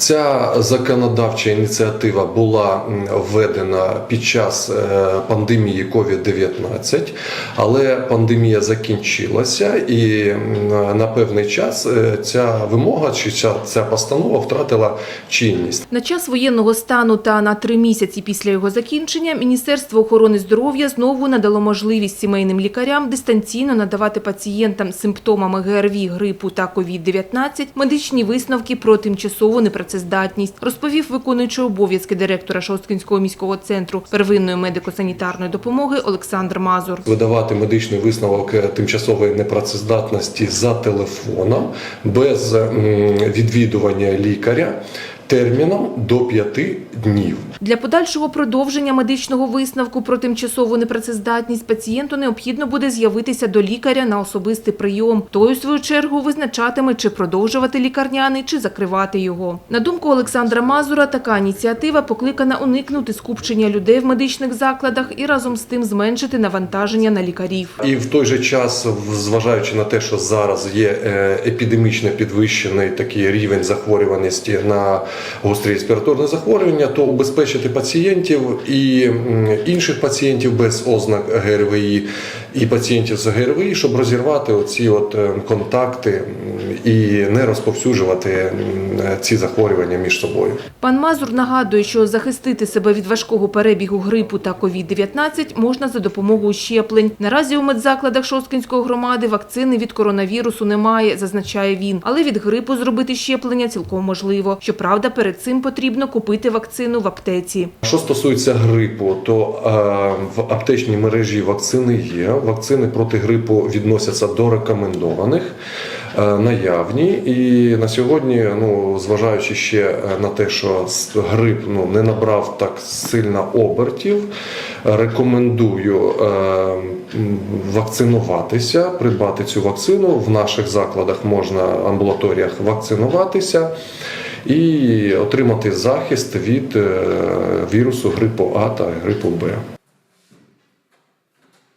Ця законодавча ініціатива була введена під час е, пандемії COVID-19, але пандемія закінчилася, і на певний час е, ця вимога чи ця, ця постанова втратила чинність. На час воєнного стану та на три місяці після його закінчення Міністерство охорони здоров'я знову надало можливість сімейним лікарям дистанційно надавати пацієнтам з симптомами ГРВІ, грипу та COVID-19 медичні висновки про тимчасову непрацездатність, розповів виконуючий обов'язки директора Шосткинського міського центру первинної медико-санітарної допомоги Олександр Мазур. Видавати медичний висновок е, тимчасової непрацездатності за телефоном без відвідування лікаря терміном до 5 днів. Для подальшого продовження медичного висновку про тимчасову непрацездатність пацієнту необхідно буде з'явитися до лікаря на особистий прийом. Той, у свою чергу, визначатиме, чи продовжувати лікарняний, чи закривати його. На думку Олександра Мазура, така ініціатива покликана уникнути скупчення людей в медичних закладах і разом з тим зменшити навантаження на лікарів. І в той же час, зважаючи на те, що зараз є е, епідемічно підвищений такий рівень захворюваності на гострі респіраторні захворювання, то убезпечити пацієнтів і інших пацієнтів без ознак ГРВІ і пацієнтів з ГРВІ, щоб розірвати оці от е, контакти і не розповсюджувати ці захворювання між собою. Пан Мазур нагадує, що захистити себе від важкого перебігу грипу та COVID-19 можна за допомогою щеплень. Наразі у медзакладах Шосткинської громади вакцини від коронавірусу немає, зазначає він. Але від грипу зробити щеплення цілком можливо. Щоправда, перед цим потрібно купити вакцину в аптеці. Що стосується грипу, то е, в аптечній мережі вакцини є. Вакцини проти грипу відносяться до рекомендованих, е, наявні. І на сьогодні, ну зважаючи ще е, на те, що грип ну не набрав так сильно обертів, рекомендую е, вакцинуватися, придбати цю вакцину. В наших закладах можна амбулаторіях вакцинуватися і отримати захист від вірусу грипу А та грипу Б.